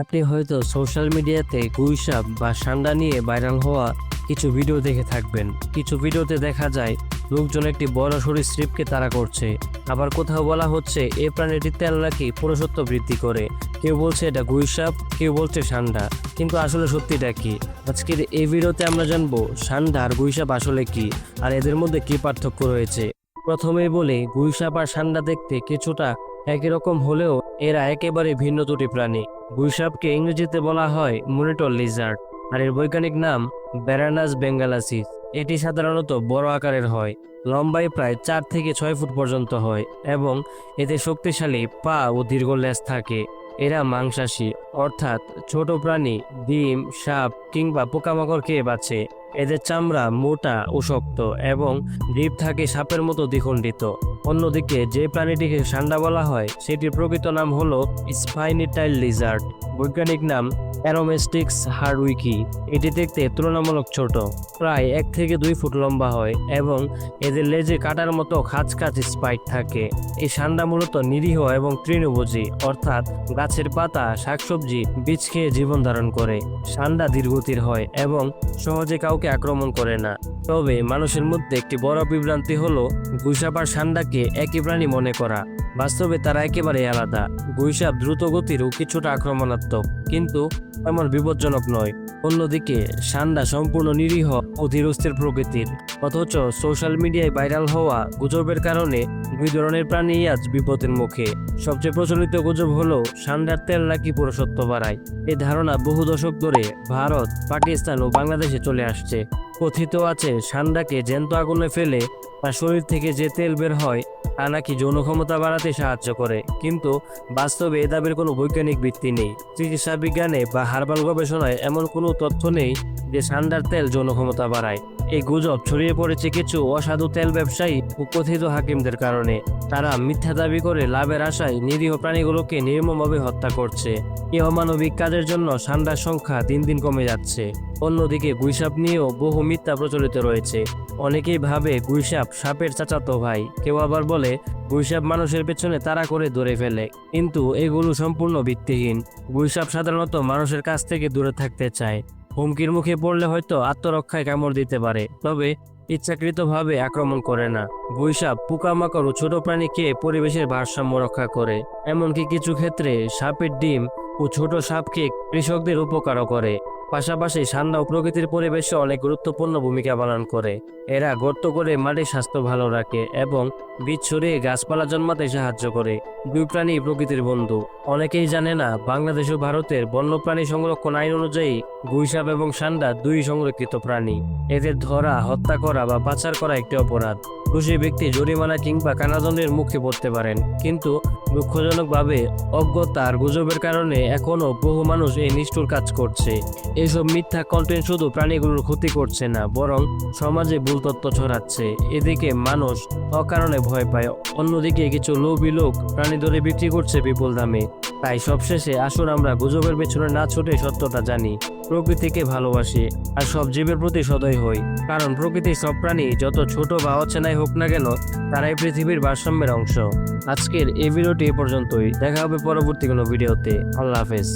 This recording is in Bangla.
আপনি হয়তো সোশ্যাল মিডিয়াতে গুইসাপ বা সান্ডা নিয়ে ভাইরাল হওয়া কিছু ভিডিও দেখে থাকবেন। কিছু ভিডিওতে দেখা যায়, লোকজন একটি বড় সরীসৃপকে তাড়া করছে। আবার কোথাও বলা হচ্ছে এই প্রাণীটির তেল নাকি পুরুষত্ব বৃদ্ধি করে? কেউ বলছে, এটা গুইসাপ, কেউ বলছে সান্ডা। কিন্তু আসলে সত্যিটা কি? আজকের এই ভিডিওতে আমরা জানব, সান্ডা আর গুইসাপ আসলে কি, আর এদের মধ্যে কি পার্থক্য রয়েছে? প্রথমেই বলি, গুইসাপ আর সান্ডা দেখতে কিছুটা একই রকম হলেও এরা একেবারে ভিন্ন দুটি প্রাণী। গুইসাপকে ইংরেজিতে বলা হয় মনিটর লিজার্ড, আর এর বৈজ্ঞানিক নাম ব্যারানাস বেঙ্গালাসিস। এটি সাধারণত বড় আকারের হয়, লম্বায় প্রায় চার থেকে ছয় ফুট পর্যন্ত হয় এবং এতে শক্তিশালী পা ও দীর্ঘ লেজ থাকে। এরা মাংসাশী, অর্থাৎ ছোট প্রাণী, ডিম, সাপ কিংবা পোকামাকড় খেয়ে বাঁচে। এদের চামড়া মোটা ও শক্ত এবং ডিপ থাকে সাপের মতো দ্বিখণ্ডিত। অন্যদিকে যে প্রাণীটিকে সান্ডা বলা হয়, সেটির প্রকৃত নাম হলো স্পাইনিটাইল লিজার্ড। বৈজ্ঞানিক নাম অ্যারোমেস্টিক্স হারউইকি। এটি দেখতে তুলনামূলক ছোট, প্রায় এক থেকে দুই ফুট লম্বা হয় এবং এদের লেজে কাটার মতো খাঁচ খাঁচ স্পাইক থাকে। এই সান্ডা মূলত নিরীহ এবং তৃণভোজী, অর্থাৎ গাছের পাতা, শাকসবজি, বীজ খেয়ে জীবন ধারণ করে। সান্ডা দীর্ঘতির হয় এবং সহজে কাউকে আক্রমণ করে না। তবে মানুষের মধ্যে একটি বড় বিভ্রান্তি হলো ঘুষাবার সান্ডাকে একই প্রাণী মনে করা। বাস্তবে তারা একেবারে আলাদা। গুইসাপ দ্রুত গতির ও কিছুটা আক্রমণাত্মক, কিন্তু এমন বিপজ্জনক নয়। অন্যদিকে, সান্ডা সম্পূর্ণ নিরীহ ও ধীরস্থির প্রকৃতির। অথচ সোশ্যাল মিডিয়ায় ভাইরাল হওয়া গুজবের কারণে দুই ধরনের প্রাণী আজ বিপদের মুখে। সবচেয়ে প্রচলিত গুজব হলো, সান্ডার তেল নাকি পুরুষত্ব বাড়ায়। এ ধারণা বহু দশক ধরে ভারত, পাকিস্তান ও বাংলাদেশে চলে আসছে। কথিত আছে, সান্ডাকে জ্যান্ত আগুনে ফেলে তার শরীর থেকে যে তেল বের হয় তা নাকি যৌন ক্ষমতা বাড়াতে সাহায্য করে। কিন্তু বাস্তবে এ দাবির কোনো বৈজ্ঞানিক ভিত্তি নেই। চিকিৎসা বিজ্ঞানে বা হার্বাল গবেষণায় এমন কোনো তথ্য নেই যে সান্ডার তেল যৌন ক্ষমতা বাড়ায়। এই গুজব ছড়িয়ে পড়েছে কিছু অসাধু তেল ব্যবসায়ী ও কথিত হাকিমদের কারণে। তারা মিথ্যা দাবি করে লাভের আশায় নিরীহ প্রাণীগুলোকে নির্মমভাবে হত্যা করছে। এ অমানবিক কাজের জন্য সান্ডার সংখ্যা দিন দিন কমে যাচ্ছে। অন্যদিকে, গুইসাপ নিয়েও বহু মিথ্যা প্রচলিত রয়েছে। অনেকেই ভাবে গুইসাপ সাপের চাচাতো ভাই। কেউ আবার বলে গুইসাপ মানুষের পেছনে তাড়া করে ধরে ফেলে। কিন্তু এগুলো সম্পূর্ণ ভিত্তিহীন। গুইসাপ সাধারণত মানুষের কাছ থেকে দূরে থাকতে চায়। হুমকির মুখে পড়লে হয়তো আত্মরক্ষায় কামড় দিতে পারে। তবে ইচ্ছাকৃতভাবে আক্রমণ করে না। বৈশাপ পোকামাকড় ও ছোট প্রাণীকে পরিবেশের ভারসাম্য রক্ষা করে। এমনকি কিছু ক্ষেত্রে সাপের ডিম ও ছোট সাপকে কৃষকদের উপকারও করে। পাশাপাশি সান্ডা ও প্রকৃতির পরিবেশে অনেক গুরুত্বপূর্ণ ভূমিকা পালন করে। এরা গর্ত করে মাটির স্বাস্থ্য ভালো রাখে এবং বীজ ছড়িয়ে গাছপালা জন্মাতে সাহায্য করে। দুই প্রাণী প্রকৃতির বন্ধু। অনেকেই জানে না, বাংলাদেশ ও ভারতের বন্যপ্রাণী সংরক্ষণ আইন অনুযায়ী গুইসাপ এবং সান্ডা দুই সংরক্ষিত প্রাণী। এদের ধরা, হত্যা করা বা পাচার করা একটি অপরাধ। দোষী ব্যক্তি জরিমানা কিংবা কারাদণ্ডের মুখে পড়তে পারেন। কিন্তু দুঃখজনকভাবে অজ্ঞতা আর গুজবের কারণে এখনও বহু মানুষ এই নিষ্ঠুর কাজ করছে। এইসব মিথ্যা কন্টেন্ট শুধু প্রাণীগুলোর ক্ষতি করছে না, বরং সমাজে ভুল তথ্য ছড়াচ্ছে। এদিকে মানুষ অকারণে ভয় পায়, অন্যদিকে কিছু লোভী লোক প্রাণী ধরে বিক্রি করছে বিপুল দামে। তাই সবশেষে আসুন আমরা গুজবের পেছনে না ছুটে সত্যটা জানি। প্রকৃতিকে ভালোবাসি আর সব জীবের প্রতি সদয় হই। কারণ প্রকৃতির সব প্রাণী যত ছোট বা অচেনাই হোক না কেন, তারাই পৃথিবীর ভারসাম্যের অংশ। আজকের এই ভিডিওটি এ পর্যন্তই। দেখা হবে পরবর্তী কোনো ভিডিওতে। আল্লাহ হাফেজ।